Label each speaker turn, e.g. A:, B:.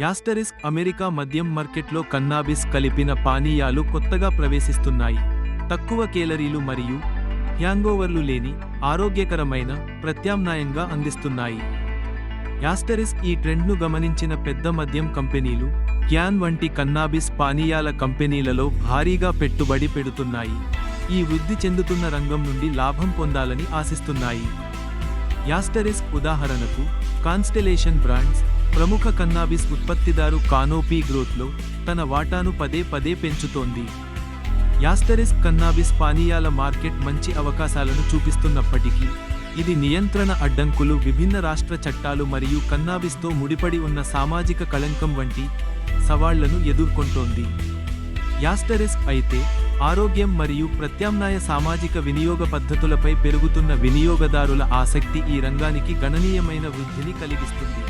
A: Asterisk America మద్యం మార్కెట్లో కన్నాబిస్ కలిపిన పానీయాలు కొత్తగా ప్రవేశిస్తున్నాయి. తక్కువ కేలరీలు మరియు హ్యాంగోవర్లు లేని ఆరోగ్యకరమైన ప్రత్యామ్నాయంగా అందిస్తున్నాయి. యాస్టరిస్క్ ఈ ట్రెండ్ను గమనించిన పెద్ద మద్యం కంపెనీలు క్యాన్ వంటి కన్నాబిస్ పానీయాల కంపెనీలలో భారీగా పెట్టుబడి పెడుతున్నాయి. ఈ వృద్ధి చెందుతున్న రంగం నుండి లాభం పొందాలని ఆశిస్తున్నాయి. యాస్టరిస్క్ ఉదాహరణకు కాన్స్టెలేషన్ బ్రాండ్స్ ప్రముఖ కన్నాబిస్ ఉత్పత్తిదారు కానోపీ గ్రోత్లో తన వాటాను పదే పదే పెంచుతోంది. యాస్టరిస్ కన్నాబిస్ పానీయాల మార్కెట్ మంచి అవకాశాలను చూపిస్తున్నప్పటికీ ఇది నియంత్రణ అడ్డంకులు విభిన్న రాష్ట్ర చట్టాలు మరియు కన్నాబిస్తో ముడిపడి ఉన్న సామాజిక కళంకం వంటి సవాళ్ళను ఎదుర్కొంటోంది. యాస్టరిస్క్ అయితే ఆరోగ్యం మరియు ప్రత్యామ్నాయ సామాజిక వినియోగ పద్ధతులపై పెరుగుతున్న వినియోగదారుల ఆసక్తి ఈ రంగానికి గణనీయమైన వృద్ధిని కలిగిస్తుంది.